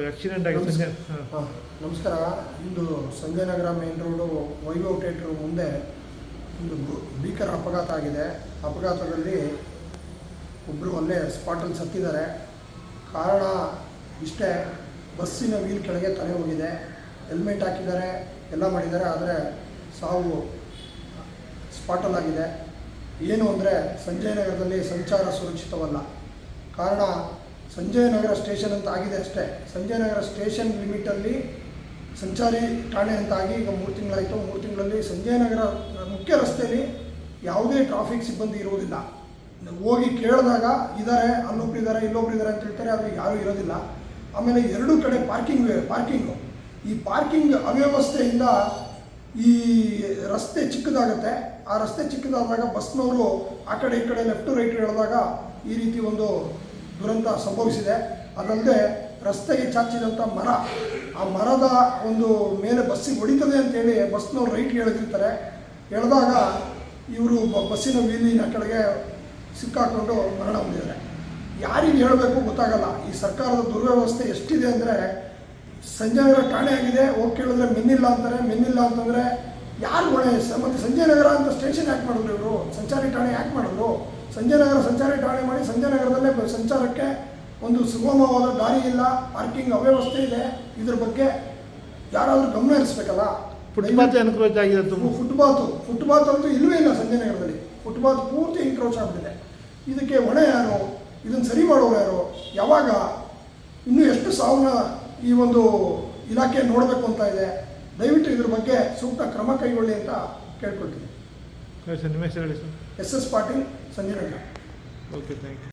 Accident ಆಗಿದೆ ನಮಸ್ಕಾರ. ಇಂದು Sanjayanagar main road Vaibhav theatre ಮುಂದೆ ಒಂದು ಭೀಕರ ಅಪಘಾತ ಆಗಿದೆ. ಅಪಘಾತದಲ್ಲಿ ಒಬ್ಬರು ಅಲ್ಲೇ ಸ್ಪಾಟಲ್ಲಿ ಸತ್ತಿದ್ದಾರೆ. ಕಾರಣ ಇಷ್ಟೇ ಬಸ್ಸಿನ ವೀಲ್ ಕೆಳಗೆ ತಲೆ ಹೋಗಿದೆ. ಹೆಲ್ಮೆಟ್ ಹಾಕಿದ್ದಾರೆ ಎಲ್ಲ ಮಾಡಿದ್ದಾರೆ ಆದರೆ ಸಾವು ಸ್ಪಾಟಲ್ ಆಗಿದೆ. ಏನು ಅಂದರೆ ಸಂಜಯನಗರದಲ್ಲಿ ಸಂಚಾರ ಸುರಕ್ಷಿತವಲ್ಲ. ಕಾರಣ ಸಂಜಯ್ ನಗರ ಸ್ಟೇಷನ್ ಅಂತ ಆಗಿದೆ ಅಷ್ಟೇ. ಸಂಜಯ ನಗರ ಸ್ಟೇಷನ್ ಲಿಮಿಟಲ್ಲಿ ಸಂಚಾರಿ ಠಾಣೆ ಅಂತ ಆಗಿ ಈಗ ಮೂರು ತಿಂಗಳಾಯಿತು. ಮೂರು ತಿಂಗಳಲ್ಲಿ ಸಂಜಯ ನಗರ ಮುಖ್ಯ ರಸ್ತೆಯಲ್ಲಿ ಯಾವುದೇ ಟ್ರಾಫಿಕ್ ಸಿಬ್ಬಂದಿ ಇರುವುದಿಲ್ಲ. ಹೋಗಿ ಕೇಳಿದಾಗ ಇದ್ದಾರೆ ಅಲ್ಲೊಬ್ರು ಇದ್ದಾರೆ ಇಲ್ಲೊಬ್ರು ಇದ್ದಾರೆ ಅಂತ ಹೇಳ್ತಾರೆ, ಆದರೆ ಯಾರೂ ಇರೋದಿಲ್ಲ. ಆಮೇಲೆ ಎರಡೂ ಕಡೆ ಪಾರ್ಕಿಂಗ್ ಪಾರ್ಕಿಂಗು ಈ ಪಾರ್ಕಿಂಗ್ ಅವ್ಯವಸ್ಥೆಯಿಂದ ಈ ರಸ್ತೆ ಚಿಕ್ಕದಾಗುತ್ತೆ. ಆ ರಸ್ತೆ ಚಿಕ್ಕದಾದಾಗ ಬಸ್ನವರು ಆ ಕಡೆ ಈ ಕಡೆ ಲೆಫ್ಟು ರೈಟ್ ಹೇಳಿದಾಗ ಈ ರೀತಿ ಒಂದು ದುರಂತ ಸಂಭವಿಸಿದೆ. ಅದಲ್ಲದೆ ರಸ್ತೆಗೆ ಚಾಚಿದಂಥ ಮರ, ಆ ಮರದ ಒಂದು ಮೇಲೆ ಬಸ್ಸಿಗೆ ಹೊಡಿತದೆ ಅಂತೇಳಿ ಬಸ್ನವ್ರು ರೈಟ್ಗೆ ಎಳೆದಿರ್ತಾರೆ ಎಳೆದಾಗ ಇವರು ಬಸ್ಸಿನ ವೀಲಿನ ಕೆಳಗೆ ಸಿಕ್ಕಾಕೊಂಡು ಮರಣ ಹೊಂದಿದ್ದಾರೆ. ಯಾರಿಗೆ ಹೇಳಬೇಕು ಗೊತ್ತಾಗಲ್ಲ. ಈ ಸರ್ಕಾರದ ದುರ್ವ್ಯವಸ್ಥೆ ಎಷ್ಟಿದೆ ಅಂದರೆ ಸಂಜಯ್ ನಗರ ಠಾಣೆ ಆಗಿದೆ. ಹೋಗಿ ಕೇಳಿದ್ರೆ ಮೆನ್ನಿಲ್ಲ ಅಂತಾರೆ. ಮೆನ್ನಿಲ್ಲ ಅಂತಂದರೆ ಯಾರು ಹೊಣೆ? ಮತ್ತು ಸಂಜಯನಗರ ಸಂಜಯ್ ನಗರ ಅಂತ ಸ್ಟೇಷನ್ ಯಾಕೆ ಮಾಡಿದ್ರು ಇವರು? ಸಂಚಾರಿ ಠಾಣೆ ಯಾಕೆ ಮಾಡಿದ್ರು? ಸಂಜಯ್ ನಗರ ಸಂಚಾರಿ ಠಾಣೆ ಮಾಡಿ ಸಂಜಯ ನಗರದಲ್ಲೇ ಸಂಚಾರಕ್ಕೆ ಒಂದು ಸುಗಮವಾದ ದಾರಿ ಇಲ್ಲ ಪಾರ್ಕಿಂಗ್ ಅವ್ಯವಸ್ಥೆ ಇದೆ. ಇದ್ರ ಬಗ್ಗೆ ಯಾರಾದರೂ ಗಮನ ಹರಿಸ್ಬೇಕಲ್ಲ? ಫುಟ್ಪಾತ್ ಎನ್ಕ್ರೋಚ್ ಆಗಿದೆ ತುಂಬ. ಫುಟ್ಪಾತು ಫುಟ್ಪಾತ್ ಅಂತೂ ಇಲ್ಲವೇ ಇಲ್ಲ ಸಂಜಯ ನಗರದಲ್ಲಿ. ಫುಟ್ಬಾತ್ ಪೂರ್ತಿ ಎನ್ಕ್ರೋಚ್ ಆಗಿದೆ ಇದಕ್ಕೆ ಹೊಣೆ ಯಾರು ಇದನ್ನು ಸರಿ ಮಾಡೋರು ಯಾರು? ಯಾವಾಗ ಇನ್ನೂ ಎಷ್ಟು ಸಾವನ್ನ ಈ ಒಂದು ಇಲಾಖೆ ನೋಡಬೇಕು ಅಂತ ಇದೆ. ದಯವಿಟ್ಟು ಇದ್ರ ಬಗ್ಗೆ ಸೂಕ್ತ ಕ್ರಮ ಕೈಗೊಳ್ಳಿ ಅಂತ ಕೇಳ್ಕೊಳ್ತೀನಿ. ಸರ್ ನಿಮ್ಮ ಹೆಸರು ಹೇಳಿ sir. S S Patil Sanjay okay thank you